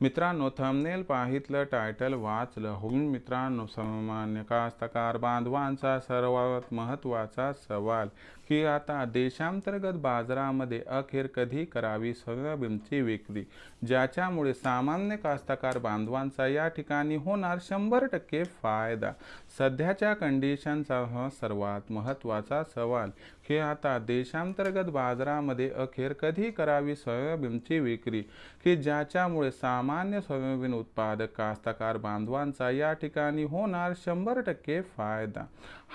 मित्रांनो thumbnail पाहितलं title वाचलं. होऊन मित्रांनो सामान्य कास्तकार बांधवांचा सर्वात महत्त्वाचा सवाल की आता देशांतर्गत बाजारामध्ये अखेर कधी करावी सोयाबीनची विक्री? ज्याच्यामुळे सामान्य कास्तकार बांधवांचा या ठिकाणी होणार शंभर टक्के फायदा. सध्याच्या कंडिशनचा हा सर्वात महत्त्वाचा सवाल हे आता देशांतर्गत बाजारामध्ये अखेर कधी करावी सोयाबीनची विक्री? की ज्याच्यामुळे सामान्य सोयाबीन उत्पादक कास्तकार बांधवांचा या ठिकाणी होणार शंभर टक्के फायदा?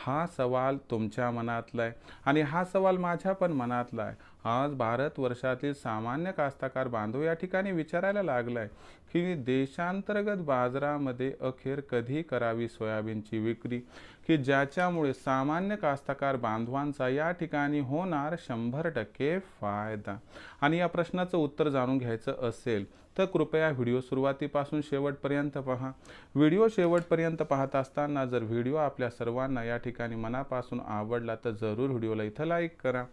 हा सवाल तुमच्या मनातला आहे आणि हा सवाल माझ्या पण मनातला आहे आज भारत वर्षातील सामान्य कास्तकार बांधव या ठिकाणी विचारायला लागलाय की देशांतर्गत बाजारामध्ये अखेर कधी करावी सोयाबीनची विक्री? की ज्याच्यामुळे सामान्य कास्तकार बांधवांचा या ठिकाणी होणार शंभर टक्के फायदा? आणि या प्रश्नाचं उत्तर जाणून घ्यायचं असेल तर कृपया व्हिडिओ सुरुवातीपासून शेवटपर्यंत पहा. व्हिडिओ शेवटपर्यंत पाहत असताना जर व्हिडिओ आपल्या सर्वांना या ठिकाणी मनापासून आवडला तर जरूर व्हिडिओला इथं लाईक करा.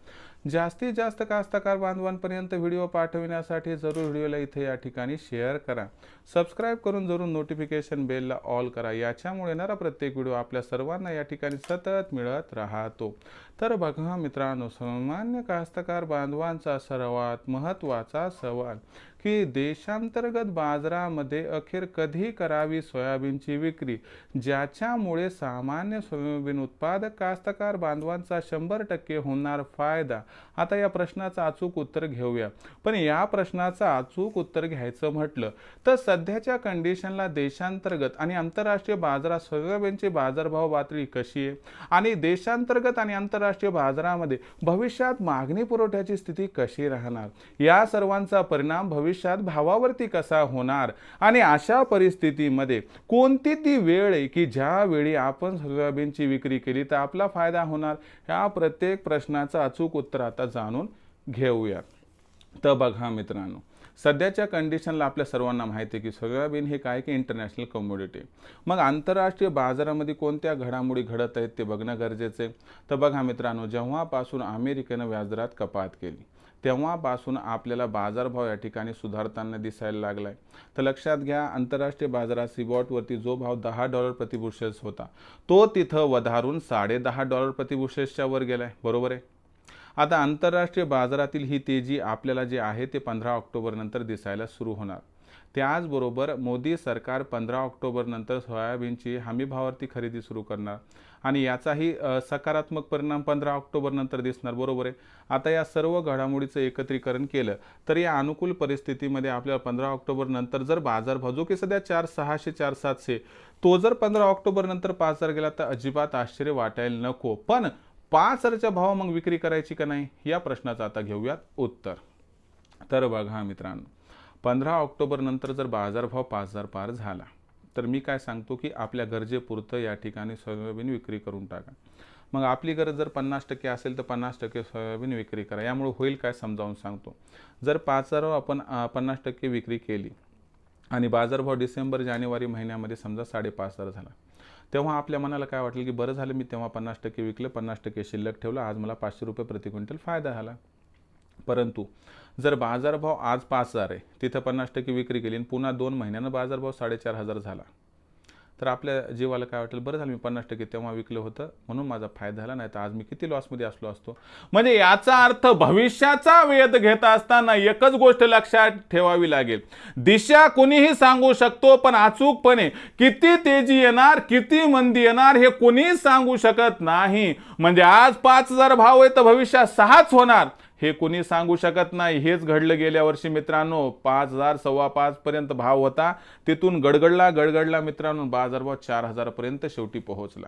जास्तीत जास्त कास्तकार बांधवांपर्यंत व्हिडिओ पाठविण्यासाठी जरूर व्हिडिओला इथे या ठिकाणी शेअर करा. सबस्क्राईब करून जरूर नोटिफिकेशन बेलला ऑल करा. याच्यामुळे येणारा प्रत्येक व्हिडिओ आपल्या सर्वांना या ठिकाणी सतत मिळत राहतो. तर बघा मित्रांनो सामान्य कास्तकार बांधवांचा सर्वात महत्त्वाचा सवाल की देशांतर्गत बाजारामध्ये अखेर कधी करावी सोयाबीनची विक्री? ज्याच्यामुळे सामान्य सोयाबीन उत्पादक कास्तकार बांधवांचा शंभर टक्के होणार फायदा? आता या प्रश्नाचं अचूक उत्तर घेऊया. पण या प्रश्नाचं अचूक उत्तर घ्यायचं म्हटलं तर सध्याच्या कंडिशनला देशांतर्गत आणि आंतरराष्ट्रीय बाजारात सोयाबीनची बाजारभाव पातळी कशी आहे? आणि देशांतर्गत आणि आंतरराष्ट्रीय बाजारामध्ये भविष्यात मागणी पुरवठ्याची स्थिती कशी राहणार? या सर्वांचा परिणाम भविष्य भविष्यात भावावरती कसा होणार? आणि अशा परिस्थितीमध्ये कोणती ती वेळ आहे की ज्या वेळी आपण सोयाबीनची विक्री केली तर आपला फायदा होणार? ह्या प्रत्येक प्रश्नाचं अचूक उत्तर आता जाणून घेऊया. तर बघा मित्रांनो सध्याच्या कंडिशनला आपल्या सर्वांना माहिती आहे की सोयाबीन हे काय की इंटरनॅशनल कमोडिटी मग आंतरराष्ट्रीय बाजारामध्ये कोणत्या घडामोडी घडत आहेत ते बघणं गरजेचं आहे. तर बघा मित्रांनो जेव्हापासून अमेरिकेनं व्याजदरात कपात केली तेव्हापासून आपल्याला बाजारभाव या ठिकाणी सुधारताना दिसायला लागलाय. तर लक्षात घ्या आंतरराष्ट्रीय बाजारात सिबॉटवरती जो भाव दहा डॉलर प्रतिबुशेस होता तो तिथं वधारून साडे दहा डॉलर प्रतिबुशेसच्या वर गेलाय. बरोबर आहे? आता आंतरराष्ट्रीय बाजारातील ही तेजी आपल्याला जे आहे ते पंधरा ऑक्टोबरनंतर दिसायला सुरू होणार. त्याचबरोबर मोदी सरकार पंधरा ऑक्टोबरनंतर सोयाबीनची हमीभावावरती खरेदी सुरू करणार. आणि याचाही सकारात्मक परिणाम पंधरा ऑक्टोबरनंतर दिसणार. बरोबर आहे. आता या सर्व घडामोडीचं एकत्रीकरण केलं तर या अनुकूल परिस्थितीमध्ये आपल्याला पंधरा ऑक्टोबरनंतर जर बाजारभाव जो की सध्या चार सहाशे चार सातशे तो जर पंधरा ऑक्टोबरनंतर पाच हजार गेला तर अजिबात आश्चर्य वाटायला नको. पण पाच हजारच्या भाव मग विक्री करायची का नाही? या प्रश्नाचं आता घेऊयात उत्तर. तर बघा मित्रांनो पंधरा ऑक्टोबरनंतर जर बाजारभाव पाच हजार पार झाला तर मी काय सांगतो की आपल्या गरजेपुरतं या ठिकाणी सोयाबीन विक्री करून टाका. मग आपली गरज जर पन्नास टक्के असेल तर पन्नास टक्के सोयाबीन विक्री करा. यामुळे होईल काय समजावून सांगतो. जर पाच हजार आपण पन्नास टक्के विक्री केली आणि बाजारभाव डिसेंबर जानेवारी महिन्यामध्ये समजा साडेपाच हजार झाला तेव्हा आपल्या मनाला काय वाटलं की बरं झालं मी तेव्हा पन्नास टक्के विकलं पन्नास टक्के शिल्लक ठेवलं आज मला पाचशे रुपये प्रति क्विंटल फायदा झाला. परंतु जर बाजारभाव आज पाच हजार आहे तिथं पन्नास टक्के विक्री केली आणि पुन्हा दोन महिन्यानं बाजारभाव साडेचार हजार झाला. तर आपल्या जीवाला काय वाटेल? बरं झालं मी पन्नास टक्के तेव्हा विकलं होतं म्हणून माझा फायदा झाला नाही तर आज मी किती लॉसमध्ये असलो असतो. म्हणजे याचा अर्थ भविष्याचा वेध घेत असताना एकच गोष्ट लक्षात ठेवावी लागेल. दिशा कुणीही सांगू शकतो पण अचूकपणे किती तेजी येणार किती मंदी येणार हे कुणीही सांगू शकत नाही. म्हणजे आज पाच हजार भाव आहे तर भविष्यात सहाच होणार. हे कोणी सांगू शकत नाही. हेच घडलं गेल्या वर्षी मित्रांनो. पाच हजार सव्वा पाच पर्यंत भाव होता. तिथून गडगडला गडगडला मित्रांनो. बाजारभाव चार हजारापर्यंत शेवटी पोहोचला.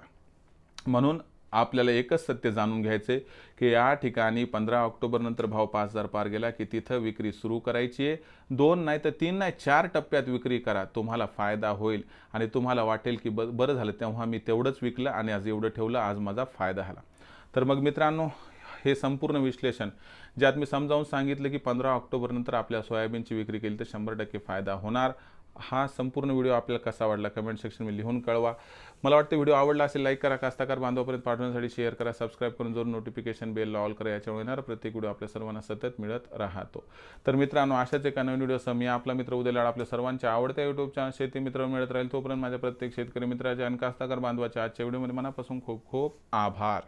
म्हणून आपल्याला एकच सत्य जाणून घ्यायचे की या ठिकाणी पंधरा ऑक्टोबर नंतर भाव पाच हजार पार गेला की तिथं विक्री सुरू करायची आहे. दोन नाही तर तीन नाही चार टप्प्यात विक्री करा. तुम्हाला फायदा होईल. आणि तुम्हाला वाटेल की ब बरं झालं तेव्हा मी तेवढंच विकलं आणि आज एवढं ठेवलं आज माझा फायदा झाला. तर मग मित्रांनो हे संपूर्ण विश्लेषण ज्यात मी समजावून सांगितलं की पंधरा ऑक्टोबरनंतर आपल्या सोयाबीनची विक्री केली तर शंभर टक्के फायदा होणार. हा संपूर्ण व्हिडिओ आपल्याला कसा वाटला कमेंट सेक्शनमध्ये लिहून कळवा. मला वाटतं व्हिडिओ आवडला असेल लाईक करा कास्ताकार बांधवापर्यंत पाठवण्यासाठी शेअर करा सबस्क्राईब करून जरूर नोटिफिकेशन बेल ऑल करा याच्यामुळे येणार प्रत्येक व्हिडिओ आपल्या सर्वांना सतत मिळत राहतो. तर मित्रांनो अशाच एका नवीन व्हिडिओसह मी आपला मित्र उद्या आपल्या सर्वांच्या आवडत्या युट्यूब चॅनल शेती मित्र मिळत राहील तोपर्यंत माझ्या प्रत्येक शेतकरी मित्राच्या आणि कास्ताकार बांधवाच्या आजच्या व्हिडिओमध्ये मनापासून खूप खूप आभार.